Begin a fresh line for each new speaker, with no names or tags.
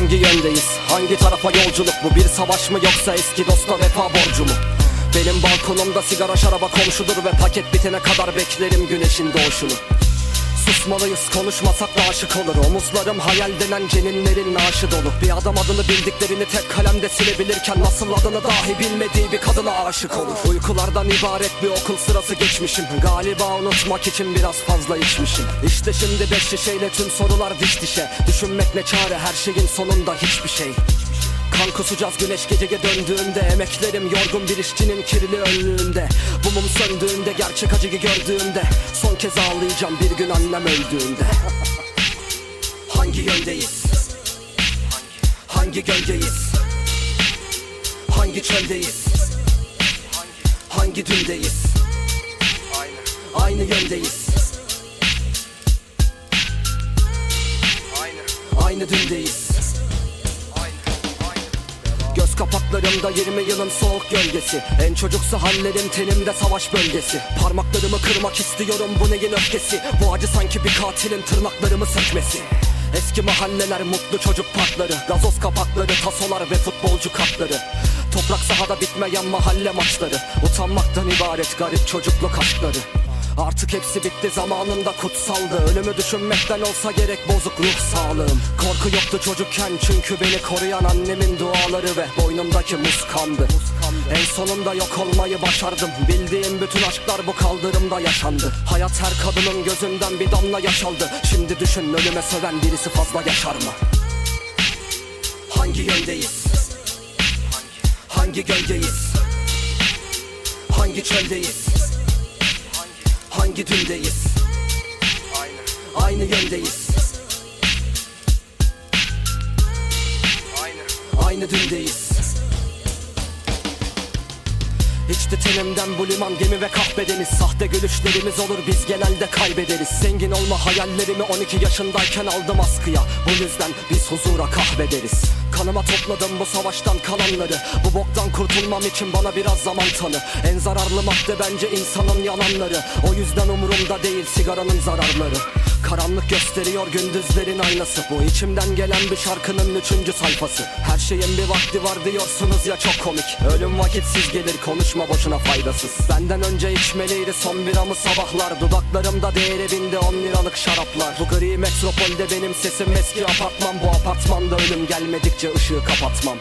Hangi yöndeyiz? Hangi tarafa yolculuk bu? Bir savaş mı yoksa eski dosta vefa borcu mu? Benim balkonumda sigara şaraba komşudur Ve paket bitene kadar beklerim güneşin doğuşunu Susmalıyız konuşmasak da aşık olur. Omuzlarım hayal denen ceninlerin naaşı dolu Bir adam adını bildiklerini tek kalemde silebilirken Nasıl adını dahi bilmediği bir kadına aşık olur. Uykulardan ibaret bir okul sırası geçmişim. Galiba unutmak için biraz fazla içmişim. İşte şimdi beş şişeyle tüm sorular diş dişe. Düşünmek ne çare her şeyin sonunda hiçbir şey Kan kusacağız güneş geceye döndüğünde Emeklerim yorgun bir işçinin kirli önlüğünde Bu mum söndüğünde gerçek acıyı gördüğümde Son kez ağlayacağım bir gün annem öldüğünde Hangi yöndeyiz? Hangi gölgeyiz? Hangi çöldeyiz? Hangi dündeyiz? Aynı yöndeyiz Aynı dündeyiz kapaklarımda 20 yılın soğuk gölgesi. En çocuksu hallerim tenimde savaş bölgesi. Parmaklarımı kırmak istiyorum bu neyin öfkesi? Bu acı sanki bir katilin tırnaklarımı sökmesi. Eski mahalleler mutlu çocuk parkları Gazoz kapakları, tasolar ve futbolcu kartları Toprak sahada bitmeyen mahalle maçları Utanmaktan ibaret garip çocukluk aşkları Artık hepsi bitti zamanında kutsaldı Ölümü düşünmekten olsa gerek bozuk ruh sağlığım Korku yoktu çocukken çünkü beni koruyan annemin duaları ve boynumdaki muz kandı En sonunda yok olmayı başardım Bildiğim bütün aşklar bu kaldırımda yaşandı Hayat her kadının gözünden bir damla yaş aldı Şimdi düşün ölüme söven birisi fazla yaşar mı? Hangi yöndeyiz? Hangi gölgeyiz? Hangi çöldeyiz? Hangi dündeyiz? Aynı. Yöndeyiz Aynı. Dündeyiz Hiçti tenimden bu liman gemi ve kahvedeniz Sahte gülüşlerimiz olur biz genelde kaybederiz. Zengin olma hayallerimi 12 yaşındayken aldım askıya. Bu yüzden biz huzura kahvederiz. Kanıma topladım bu savaştan kalanları. Bu boktan kurtulmam için bana biraz zaman tanı. En zararlı madde bence insanın yalanları. O yüzden umurumda değil sigaranın zararları Karanlık gösteriyor gündüzlerin aynası. Bu içimden gelen bir şarkının üçüncü sayfası. Her şeyin bir vakti var diyorsunuz ya çok komik. Ölüm vakitsiz gelir konuşma boşuna faydasız. Benden önce içmeliydi son biramı sabahlar. Dudaklarımda değeri binde on liralık şaraplar. Bu gri metropolde benim sesim eski apartman. Bu apartmanda ölüm gelmedikçe ışığı kapatmam